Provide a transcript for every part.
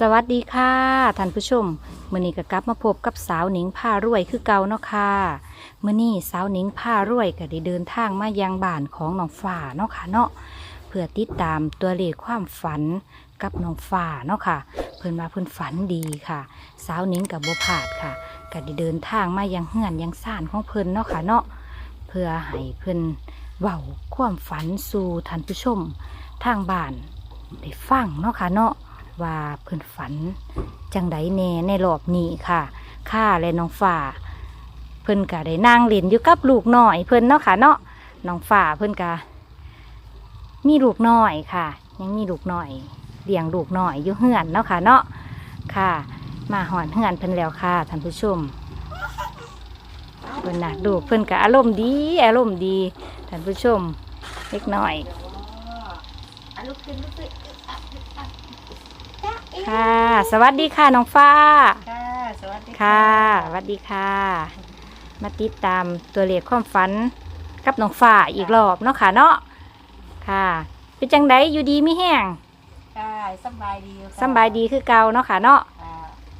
สวัสดีค่ะท่านผู้ชมมื่อนี้ก็กลับมาพบกับสาวหนิงผ้ารวยคือเก่าเนาะค่ะมื่อนี้สาวหนิงผ้ารวยก็ได้เดินทางมายังบ้านของน้องฝ่าเนาะค่ะเนาะเพื่อติดตามตัวเลขความฝันกับน้องฝ่าเนาะค่ะ เพิ่นมาเพิ่นฝันดีค่ะ สาวหนิงกับบ่พลาดค่ะก็ได้เดินทางมายังเฮือนยังซ่านของเพิ่นเนาะค่ะเนาะเพื่อให้เพิ่นเว้าความฝันสู่ท่านผู้ชมทางบ้านได้ฟังเนาะค่ะเนาะ ว่าเพิ่อนฝัน จังไดแน่ในรอบนี้ค่ะข้าและน้องฝ่า เพิ่อนก็ได้นั่งเล่นอยู่กับลูกน้อย เพิ่อนเนาะค่ะเนาะน้องฝ่าเพิ่อนก็มีลูกน้อยค่ะ ยังมีลูกน้อยเลี้ยงลูกน้อยอยู่เฮือนเนาะค่ะเนาะค่ะ มาหอนเฮือนเพิ่นแล้วค่ะท่านผู้ชมเพิ่นนะลูกเพิ่นก็อารมณ์ดีอารมณ์ดีท่านผู้ชมเล็กน้อยอะลุกขึ้นลุกขึ้นอะอะ ค่ะ สวัสดีค่ะน้องฟ้า ค่ะ สวัสดีค่ะ สวัสดีค่ะ มาติดตามตัวเลขความฝันกับน้องฝ่าอีกรอบเนาะค่ะเนาะ ค่ะ เป็นจังไดอยู่ดีไม่แห้งค่ะสำบายดีอยู่ค่ะสำบายดีคือเก่าเนาะค่ะเนาะ ค่ะ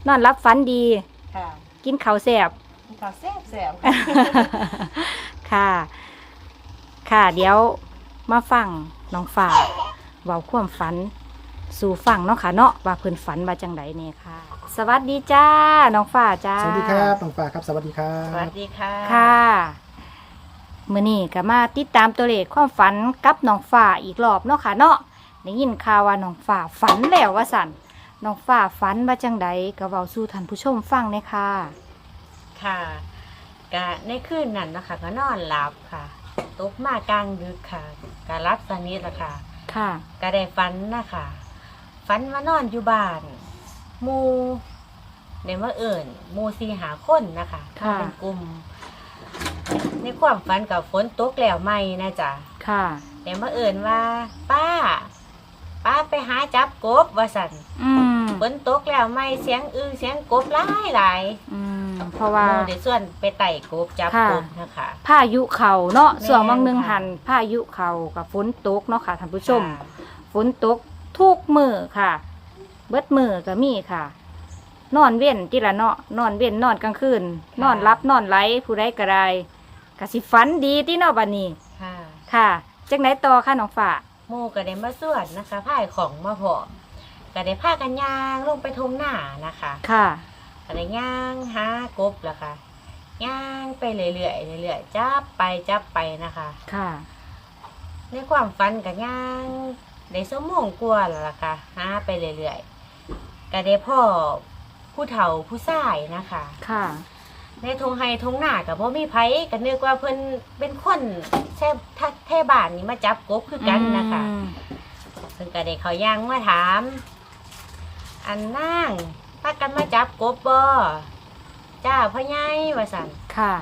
นอนรับฝันดี ค่ะกินข้าวแซ่บกินข้าวแซ่บแซ่บค่ะ ค่ะ เดี๋ยวมาฟังน้องฝ่าเว้าความฝัน สู่ฟังเนาะค่ะเนาะว่าเพิ่นฝันว่าจังไดเนี่ยค่ะ สวัสดีจ้าน้องฝ่าจ้าสวัสดีครับน้องฟ้าครับ สวัสดีครัสวัสบดีค่ะ ค่ะมื่อนี้ก็มาติดตามตัวเลขความฝันกับน้องฝ่าอีกรอบเนาะค่ะเนาะได้ยินข่าวว่าน้องฝ่าฝันแล้วว่าสันน้องฝ่าฝันว่าจังใดก็เว้าสู่ท่านผู้ชมฟังเลยค่ะ ค่ะกะในคืนนั้นนะคะก็นอนหลับค่ะ ตกมากลางดึกค่ะกะรับสนิทละค่ะค่ะ ก็ได้ฝันนะคะ ฝันว่านอนอยู่บ้านหมูในเมื่อเอิ่นหมูสีหาคนนะคะค่ะ เป็นกลุ่มในความฝันกับฝนตกแล้วไหมนะจ๊ะค่ะแต่เมื่อเอิ่นว่า ป้า ป้าไปหาจับกบว่าสันอืมฝนตกแล้วไหมเสียงอือเสียงกบหลายหลายอืมเพราะหว่ามูเดี๋ยวส่วนไปไต่กบจับค่ะ กบนะคะ พายุเขาเนาะแม่นส่วนบางหนึงค่ะ หันพายุเขากับฝนตกเนาะค่ะท่านผู้ชม ค่ะ ฝนตก ทุกมือค่ะ เบิดมือก็มีค่ะ นอนเว้นที่ละเนาะนอนเว้นนอนกลางคืน นอนรับนอนไหลผู้ใดก็ได้กสิฝันดีที่เนาะบัดนี้ค่ะค่ะจังไหนต่อค่ะน้องฝ่าหมูก็ได้มาส่วนนะคะพายของมาพอก็ได้พากันย่างลงไปทงหน้านะคะ ค่ะก็ได้ย่างหากบแล้วค่ะย่างไปเรื่อยๆเรื่อยๆจับไปจับไปนะคะ ค่ะ ในความฝันกับย่าง ได้สมองกลัวาแล้วล่ะค่ะหาไปเรื่อยๆก็ได้พ่อผู้เฒ่าผู้ชายนะคะ ค่ะ ในทงไฮทงหน้ากับพ่มีไผก็นึกว่าเพิ่นเป็นคนแท่ทักแท่บ้านนี้มาจับกบคือกันนะคะอืมเพิ่นก็ได้เขาย่างมาถาม อันนั่งพากันมาจับกบบ่จ้าพ่อใหญ่ว่าสั่น ค่ะ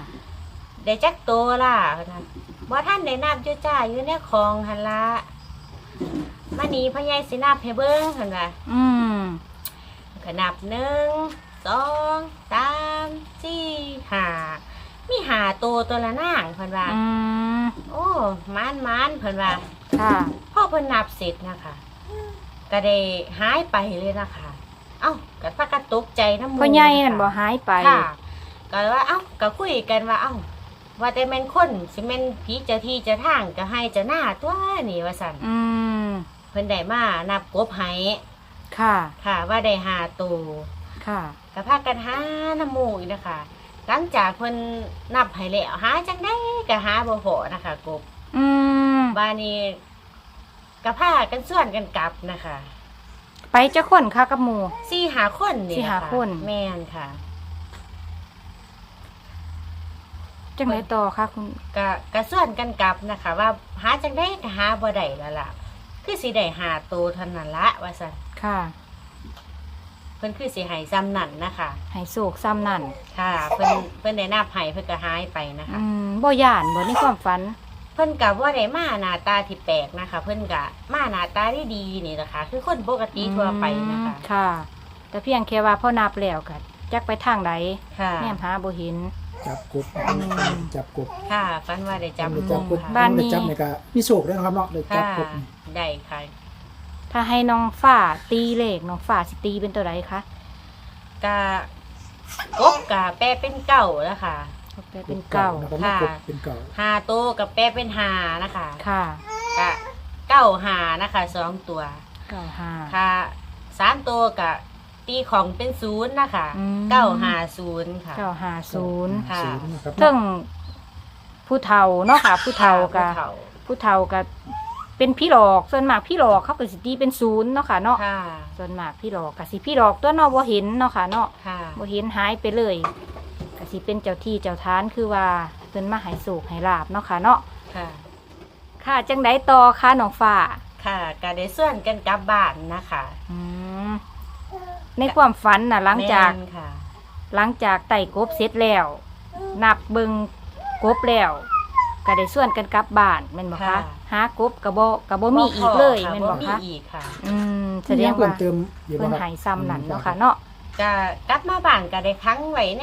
ได้จักโตล่ะเพิ่นว่าบ่ท่านได้นับอยู่จ้าอยู่ในคลองหั่นละ มานี่พ่อใหญ่สินับให้เบิ่งเพิ่นว่าอืมก็นับหนึ่งสองสามสี่ห้ามีห้าโตวตัวละนางเพิ่นว่า อืมโอ้มานมานเพิ่นว่าค่ะพ่อเพิ่นนับเสร็จนะคะก็ได้หายไปเลยนะคะ เอ้าก็พากันตกใจน้ำหมูพ่อใหญ่นั่นค่ะบ่หายไป ค่ะก็ว่าเอ้าก็คุยกันว่า เอ้า ว่าแต่แม่นคนสิแม่นผีเจ้าที่เจ้าทางก็ให้เจ้าหน้าตัวนี่ว่าซั่นอืม เพิ่นได้มานับกบให้ค่ะ ค่ะ ว่าได้หาตัวค่ะก็พากันหาน้ำหมูอีกนะคะหลังจากเพิ่นนับให้แล้วหาจังได้ก็หาบ่พอนะคะกบอืมบ้านนี้ก็พากันส่วนกันกลับนะคะไปเจ้าคนค่ะกับหมู่สี่หาคนนี่สี่หาะคน แม่นค่ะ จังไหนต่อค่ะคุณก็ก็ส่วนกันกลับนะคะ ว่าหาจังได้ก็หาบ่ได้แล้วล่ะ คือสิได้หาโตวเท่านั้นละว่าซั่นค่ะเพิ่นคือสิให้ซ้ำนั่นนะคะให้โศกซ้ำนั่นค่ะ เพิ่นเพิ่นได้นับให้เพิ่นก็หายไปนะคะ อืมบ่ย่านบ่ในความฝัน เพิ่นกับว่าได้มาหน้าตาที่แปลกนะคะ เพิ่นกะมาหน้าตาที่ดีนี่นะคะ คือคนปกติทั่วไปนะคะ อืมค่ะ แต่เพียงแค่ว่าพ่อนับแล้วก็จักไปทางใดค่ะ แม่หาบ่เห็น จับกบอืมจับกบค่ะฝันว่าได้จับได้งูจับกบค่ะบ้านนี้ได้จับในกะมีโศกด้วยนะครับเนาะได้จับค่ะกบได้ค่ะแถ้าให้น้องฝ่าตีเลขน้องฝ่าสิตีเป็นตัวใดคะกะกบกะแปลเป็นเก่านะคะแปลเป็นเก้านะครับค่ะกบเป็นเก่าหาโตวกับแปลเป็นหานะคะค่ะกะเก้าหานะคะสองตัวเก้าห้าค่ะสามตัวกะ ตีของเป็นศูนย์นะคะอืม เก้าหาศูนย์ค่ะ เก้าห้าศูนย์ค่ะ ศูนย์นะครับเรื่องผู้เฒ่าเนาะค่ะ ผู้เฒ่ากับผู้เฒ่าผู้เฒ่ากับเป็นพี่หลอกส่วนมากพี่หลอกเขาก็สิตีเป็นศูนย์เนาะค่ะเนาะค่ะส่วนมากพี่หลอกกับสิพี่หลอกตัวเนาะบ่เห็นเนาะค่ะเนาะค่ะบ่เห็นหายไปเลยก็สิเป็นเจ้าที่เจ้าทานคือว่าเพิ่นมาให้โศกให้ลาบเนาะค่ะเนาะค่ะ ค่ะจังไดต่อค่ะน้องฟ้า ค่ะกะได้ส่วนกันกลับบ้านนะคะ อืม ในความฝันน่ะหลังจากแม่นค่ะ หลังจากไต่กบเสร็จแล้ว นับเบิงกบแล้ว ก็ได้ส่วนกันกลับบ้านแม่นบ่คะค่ะ หากบก็บ่ก็บ่มีอีกเลยค่ะแม่นบ่มีคะอีกค่ะอืมแสแสดดงงเพิ่ว่ามเติมอยู่เพิ่นบ่ครับใหายซ้ำนั่นเนาะค่ะเนาะกะกลับมาบ้านก็ได้ค้างไว้ใน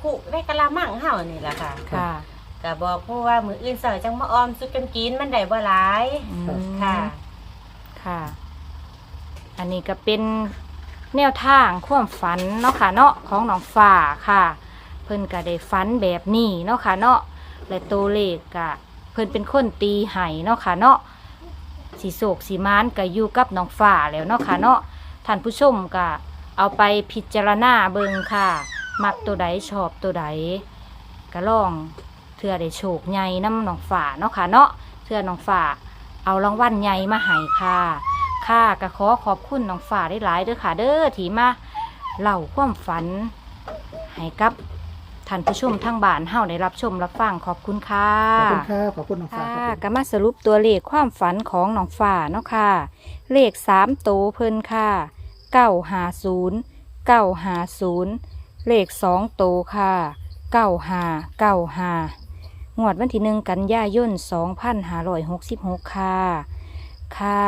คุในกะละมังเฮานี่แหละค่ะค่ะก็บอกผู้ว่ามื้ออื่นเสาร์จังมาออมสุดกันกินมันได้บ่หลายอืมค่ะ ค่ะ อันนี้ก็เป็น แนวทางความฝันเนาะค่ะเนาะของน้องฝ่าค่ะ เพิ่นก็ได้ฝันแบบนี้เนาะค่ะเนาะและตัวเลขก็เพิ่นเป็นคนตีไห้เนาะค่ะเนาะสีโศกสีมานก็อยู่กับน้องฝ่าแล้วเนาะค่ะเนาะท่านผู้ชมก็เอาไปพิจารณาเบิ่งค่ะ มักตัวใดชอบตัวใดก็ลองเทื่อได้โชคใหญ่น้ำน้องฝ่าเนาะค่ะเนาะเทื่อน้องฝ่าเอารางวัลใหญ่มาให้ค่ะ ค่ะก็ขอขอบคุณน้องฝ่าได้หลายๆเด้อค่ะ เด้อที่มาเล่าความฝันให้กับท่านผู้ชมทางบ้านเฮาได้รับชมรับฟังขอบคุณค่ะขอบคุณครับขอบคุณน้องฟ้าค่ะครับผมก็มาสรุปตัวเลขความฝันของน้องฝ่าเนาะค่ะ เลขสามโตวเพิ่นค่ะเก้าหาศูนย์เก้าหาศูนย์เลขสองโตวค่ะเก้าหาเก้าหางวดวันที่หนึ่งกันยายนสองพันห้าร้อยหกสิบหกค่ะ ค่ะ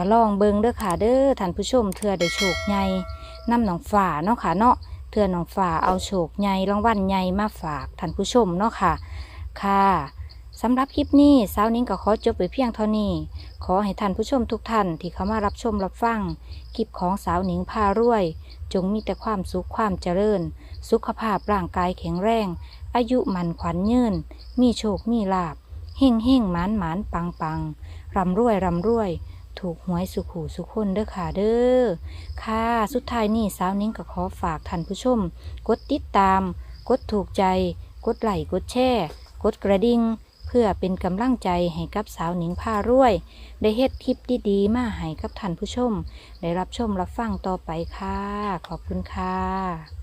ก็ลองเบิงเด้อค่ะเด้อท่านผู้ชมเทื่อได้โชคใหญ่นำหนองฝาเนาะค่ะเนาะเทื่อหนองฝาเอาโชคใหญ่รางวัลใหญ่มาฝากท่านผู้ชมเนาะค่ะ ค่ะสำหรับคลิปนี้สาวนิ้งก็ขอจบไปเพียงเท่านี้ ขอให้ท่านผู้ชมทุกท่านที่เข้ามารับชมรับฟังคลิปของสาวหนิงพารวย จงมีแต่ความสุขความเจริญ สุขภาพร่างกายแข็งแรง อายุมันขวัญยืน มีโชคมีลาบเฮ่งเฮ่งหมานหมานปังปังร่ำรวยร่ำรวย ถูกหวยสุขูสุขคนเด้อค่ะเด้อค่ะสุดท้ายนี่สาวนิ้งก็ขอฝากท่านผู้ชม กดติดตาม กดถูกใจ กดไลค์กดแชร์กดกระดิ่งเพื่อเป็นกำลังใจให้กับสาวหนิงผ้ารวย ได้เฮ็ดคลิปดีๆ มาให้กับท่านผู้ชม ได้รับชมรับฟังต่อไปค่ะ ขอบคุณค่ะ